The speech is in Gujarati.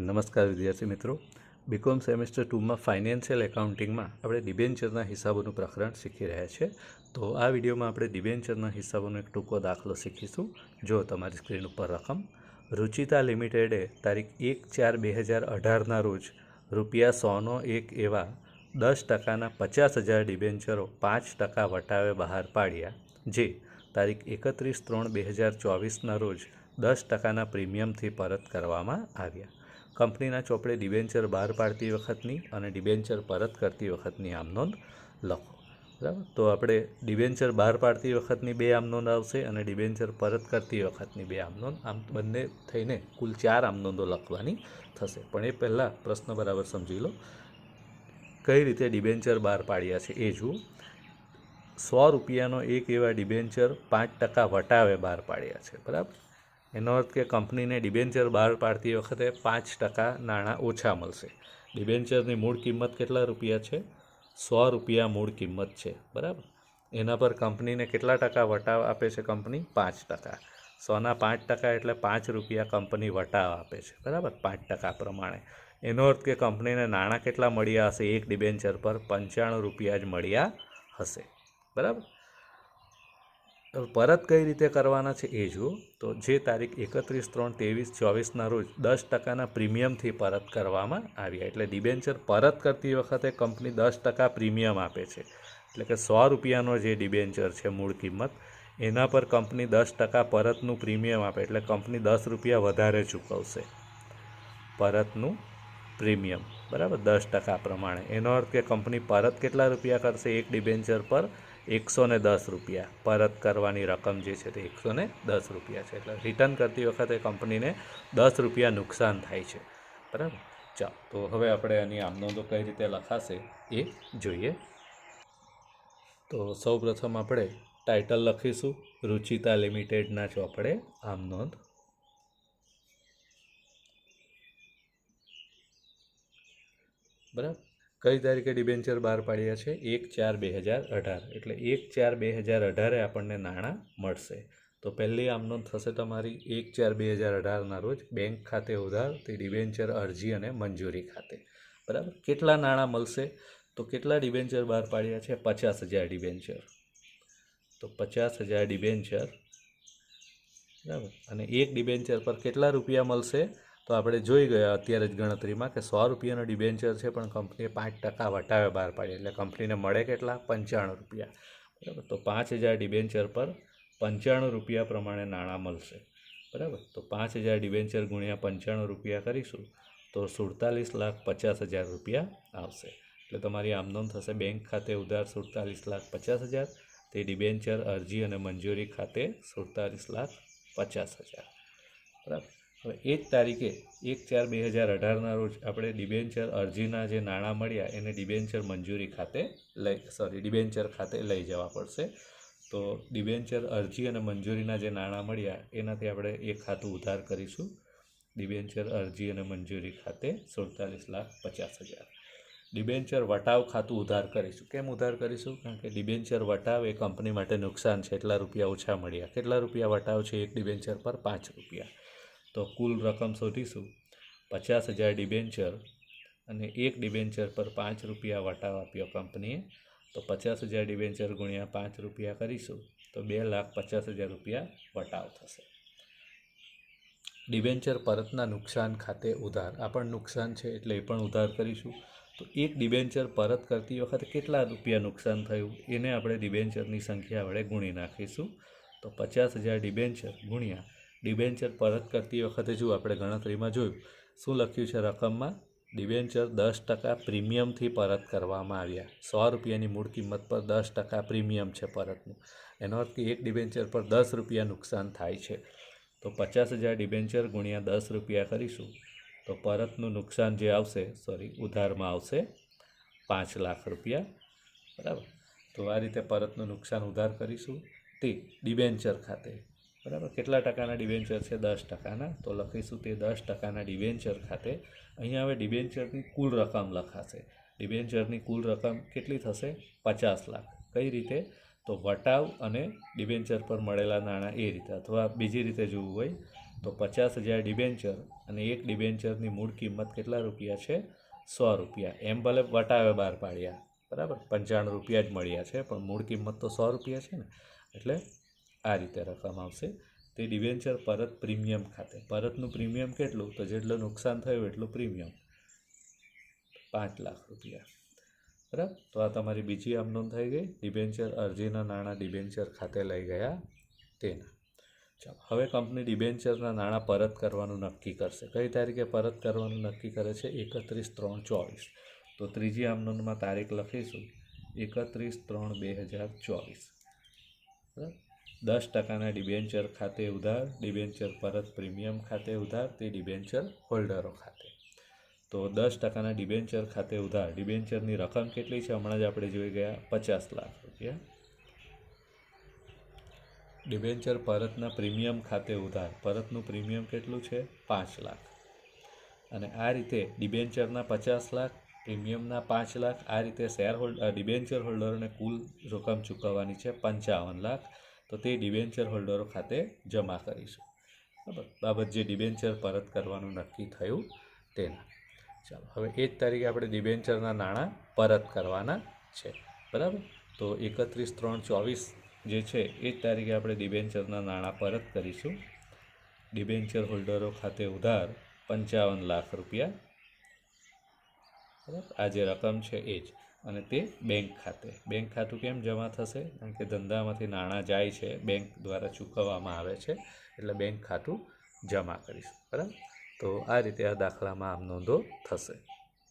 નમસ્કાર વિદ્યાર્થી મિત્રો. બીકોમ સેમેસ્ટર ટુમાં ફાઇનાન્શિયલ એકાઉન્ટિંગમાં આપણે ડિબેન્ચરના હિસાબોનું પ્રકરણ શીખી રહ્યા છીએ તો આ વિડીયોમાં આપણે ડિબેન્ચરના હિસાબોનો એક ટૂંકો દાખલો શીખીશું. જો તમારી સ્ક્રીન ઉપર રકમ, રુચિતા લિમિટેડે તારીખ એક ચાર બે હજાર અઢારના રોજ રૂપિયા સોનો એક એવા દસ ટકાના પચાસ હજાર ડિબેન્ચરો પાંચ ટકા વટાવે બહાર પાડ્યા. જે તારીખ એકત્રીસ ત્રણ બે હજાર ચોવીસના રોજ દસ ટકાના પ્રીમિયમથી પરત કરવામાં આવ્યા. કંપનીના ચોપડે ડિબેન્ચર બહાર પાડતી વખતની અને ડિબેન્ચર પરત કરતી વખતની આમ નોંધ લખો. બરાબર? તો આપણે ડિબેન્ચર બહાર પાડતી વખતની બે આમ નોંધ આવશે અને ડિબેન્ચર પરત કરતી વખતની બે આમ નોંધ. આમ બંને થઈને કુલ ચાર આમ નોંધો લખવાની થશે. પણ એ પહેલાં પ્રશ્ન બરાબર સમજી લો. કઈ રીતે ડિબેન્ચર બહાર પાડ્યા છે એ જુઓ. સો રૂપિયાનો એક એવા ડિબેન્ચર પાંચ ટકા વટાવે બહાર પાડ્યા છે. બરાબર? એનો અર્થ કે કંપનીને ડિબેન્ચર બહાર પાડતી વખતે પાંચ ટકા નાણાં ઓછા મળશે. ડિબેન્ચરની મૂળ કિંમત કેટલા રૂપિયા છે? સો રૂપિયા મૂળ કિંમત છે, બરાબર? એના પર કંપનીને કેટલા ટકા વટાવ આપે છે કંપની? પાંચ ટકા. સોના પાંચ ટકા એટલે પાંચ રૂપિયા કંપની વટાવ આપે છે, બરાબર? પાંચ ટકા પ્રમાણે. એનો અર્થ કે કંપનીને નાણાં કેટલા મળ્યા હશે? એક ડિબેન્ચર પર પંચાણું રૂપિયા જ મળ્યા હશે, બરાબર? પરત કઈ રીતે કરવાના છે એ જુઓ. તો જે તારીખ એકત્રીસ ત્રણ ત્રેવીસ ચોવીસના રોજ દસ ટકાના પ્રીમિયમથી પરત કરવામાં આવ્યા એટલે ડિબેન્ચર પરત કરતી વખતે કંપની દસ ટકા પ્રીમિયમ આપે છે. એટલે કે સો રૂપિયાનો જે ડિબેન્ચર છે મૂળ કિંમત, એના પર કંપની દસ ટકા પરતનું પ્રીમિયમ આપે એટલે કંપની દસ રૂપિયા વધારે ચૂકવશે. પરતનું પ્રીમિયમ, બરાબર? દસ ટકા પ્રમાણે. એનો અર્થ કે કંપની પરત કેટલા રૂપિયા કરશે એક ડિબેન્ચર પર? એકસો ને દસ રૂપિયા. પરત કરવાની રકમ જે છે તે એકસો ને દસ રૂપિયા છે. એટલે રિટર્ન કરતી વખતે કંપનીને દસ રૂપિયા નુકસાન થાય છે. બરાબર? ચાલો, તો હવે આપણે આની આમ નોંધો કઈ રીતે લખાશે એ જોઈએ. તો સૌપ્રથમ આપણે ટાઇટલ લખીશું, રુચિતા લિમિટેડના ચોપડે આમ નોંધ. બરાબર? કઈ તારીખે ડિબેન્ચર બહાર પાડ્યા છે? એક ચાર બે હજાર અઢાર. એટલે એક ચાર બે હજાર અઢારે આપણને નાણાં મળશે. તો પહેલી આમનો થશે તમારી એક ચાર બે હજાર અઢારના રોજ બેંક ખાતે ઉધાર, તે ડિબેન્ચર અરજી અને મંજૂરી ખાતે. બરાબર? કેટલા નાણાં મળશે? તો કેટલા ડિબેન્ચર બહાર પાડ્યા છે? પચાસ હજાર ડિબેન્ચર. તો પચાસ હજાર ડિબેન્ચર. બરાબર? અને એક ડિબેન્ચર પર કેટલા રૂપિયા મળશે? તો આપણે જોઈ ગયા અત્યારે જ ગણતરીમાં કે સો રૂપિયાનો ડિબેન્ચર છે, પણ કંપનીએ પાંચ ટકા વટાવે બહાર પાડી એટલે કંપનીને મળે કેટલા? પંચાણું રૂપિયા. બરાબર? તો પાંચ હજાર ડિબેન્ચર પર પંચાણું રૂપિયા પ્રમાણે નાણાં મળશે. બરાબર? તો પાંચ હજાર ડિબેન્ચર ગુણ્યા પંચાણું રૂપિયા કરીશું, તો સુડતાલીસ લાખ પચાસ હજાર રૂપિયા આવશે. એટલે તમારી આમ નોંધ થશે બેંક ખાતે ઉધાર સુડતાલીસ લાખ પચાસ હજાર, તે ડિબેન્ચર અરજી અને મંજૂરી ખાતે સુડતાલીસ લાખ પચાસ હજાર. બરાબર? હવે એ જ તારીખે એક ચાર બે હજાર અઢારના રોજ આપણે ડિબેન્ચર અરજીના જે નાણાં મળ્યા એને ડિબેન્ચર મંજૂરી ખાતે લઈ સોરી ડિબેન્ચર ખાતે લઈ જવા પડશે. તો ડિબેન્ચર અરજી અને મંજૂરીના જે નાણાં મળ્યા એનાથી આપણે એક ખાતું ઉધાર કરીશું. ડિબેન્ચર અરજી અને મંજૂરી ખાતે સુડતાલીસ લાખ પચાસ હજાર. ડિબેન્ચર વટાવ ખાતું ઉધાર કરીશું. કેમ ઉધાર કરીશું? કારણ કે ડિબેન્ચર વટાવ એ કંપની માટે નુકસાન છે. એટલા રૂપિયા ઓછા મળ્યા. કેટલા રૂપિયા વટાવ છે? એક ડિબેન્ચર પર પાંચ રૂપિયા. તો કુલ રકમ શોધીશું. પચાસ હજાર ડિબેન્ચર અને એક ડિબેન્ચર પર પાંચ રૂપિયા વટાવ આપ્યો કંપનીએ. તો પચાસ હજાર ડિબેન્ચર ગુણ્યા પાંચ રૂપિયા કરીશું. તો બે લાખ પચાસ હજાર રૂપિયા વટાવ થશે. ડિબેન્ચર પરતના નુકસાન ખાતે ઉધાર. આ પણ નુકસાન છે એટલે એ પણ ઉધાર કરીશું. તો એક ડિબેન્ચર પરત કરતી વખતે કેટલા રૂપિયા નુકસાન થયું? એને આપણે ડિબેન્ચરની સંખ્યા વડે ગુણી નાખીશું. તો પચાસ હજાર ડિબેન્ચર ગુણ્યા ડિબેન્ચર પરત કરતી વખતે જો આપણે ગણતરીમાં જોયું, શું લખ્યું છે રકમમાં? ડિબેન્ચર દસ ટકા પ્રીમિયમથી પરત કરવામાં આવ્યા. સો રૂપિયાની મૂળ કિંમત પર દસ ટકા પ્રીમિયમ છે પરતનું. એનો અર્થ કે એક ડિબેન્ચર પર દસ રૂપિયા નુકસાન થાય છે. તો પચાસ હજાર ડિબેન્ચર ગુણ્યા દસ રૂપિયા કરીશું. તો પરતનું નુકસાન જે આવશે, સોરી, ઉધારમાં આવશે પાંચ લાખ રૂપિયા. બરાબર? તો આ રીતે પરતનું નુકસાન ઉધાર કરીશું. તે ડિબેન્ચર ખાતે. બરાબર? કેટલા ટકાના ડિબેન્ચર છે? દસ ટકાના. તો લખીશું તે દસ ટકાના ડિબેન્ચર ખાતે અહીંયા હવે ડિબેન્ચરની કુલ રકમ લખાશે. ડિબેન્ચરની કુલ રકમ કેટલી થશે? પચાસ લાખ. કઈ રીતે? તો વટાવ અને ડિબેન્ચર પર મળેલા નાણાં એ રીતે. અથવા બીજી રીતે જોવું હોય તો પચાસ હજાર ડિબેન્ચર અને એક ડિબેન્ચરની મૂળ કિંમત કેટલા રૂપિયા છે? સો રૂપિયા. એમ ભલે વટાવે બહાર પાડ્યા. બરાબર? પંચાણું રૂપિયા જ મળ્યા છે, પણ મૂળ કિંમત તો સો રૂપિયા છે ને. એટલે આ રીતે રકમ આવશે. તે ડિબેન્ચર પરત પ્રીમિયમ ખાતે. પરતનું પ્રીમિયમ કેટલું? તો જેટલું નુકસાન થયું એટલું પ્રીમિયમ. પાંચ લાખ રૂપિયા. બરાબર? તો આ તમારી બીજી આમનોંધ થઈ ગઈ. ડિબેન્ચર અરજીના નાણાં ડિબેન્ચર ખાતે લઈ ગયા તેના. ચાલો, હવે કંપની ડિબેન્ચરના નાણાં પરત કરવાનું નક્કી કરશે. કઈ તારીખે પરત કરવાનું નક્કી કરે છે? એકત્રીસ ત્રણ ચોવીસ. તો ત્રીજી આમનોંધમાં તારીખ લખીશું. એકત્રીસ ત્રણ બે હજાર ચોવીસ. બરાબર? દસ ટકાના ડિબેન્ચર ખાતે ઉધાર, ડિબેન્ચર પરત પ્રીમિયમ ખાતે ઉધાર, તે ડિબેન્ચર હોલ્ડરો ખાતે. તો દસ ટકાના ડિબેન્ચર ખાતે ઉધાર, ડિબેન્ચરની રકમ કેટલી છે? હમણાં જ આપણે જોઈ ગયા, પચાસ લાખ રૂપિયા. ડિબેન્ચર પરતના પ્રીમિયમ ખાતે ઉધાર, પરતનું પ્રીમિયમ કેટલું છે? પાંચ લાખ. અને આ રીતે ડિબેન્ચરના પચાસ લાખ, પ્રીમિયમના પાંચ લાખ, આ રીતે શેર હોલ્ડર ડિબેન્ચર હોલ્ડરોને કુલ રકમ ચૂકવવાની છે પંચાવન લાખ. તો તે ડિબેન્ચર હોલ્ડરો ખાતે જમા કરીશું. બરાબર? બાબત જે ડિબેન્ચર પરત કરવાનું નક્કી થયું તેના. ચાલો, હવે એ જ તારીખે આપણે ડિબેન્ચરના નાણાં પરત કરવાના છે. બરાબર? તો એકત્રીસ ત્રણ ચોવીસ જે છે, એ જ તારીખે આપણે ડિબેન્ચરના નાણાં પરત કરીશું. ડિબેન્ચર હોલ્ડરો ખાતે ઉધાર પંચાવન લાખ રૂપિયા. બરાબર? આ જે રકમ છે, એ જ. અને તે બેંક ખાતે. બેંક ખાતું કેમ જમા થશે? કારણ કે ધંધામાંથી નાણાં જાય છે, બેંક દ્વારા ચૂકવવામાં આવે છે, એટલે બેંક ખાતું જમા કરીશું. બરાબર? તો આ રીતે આ દાખલામાં આમ નોંધો થશે.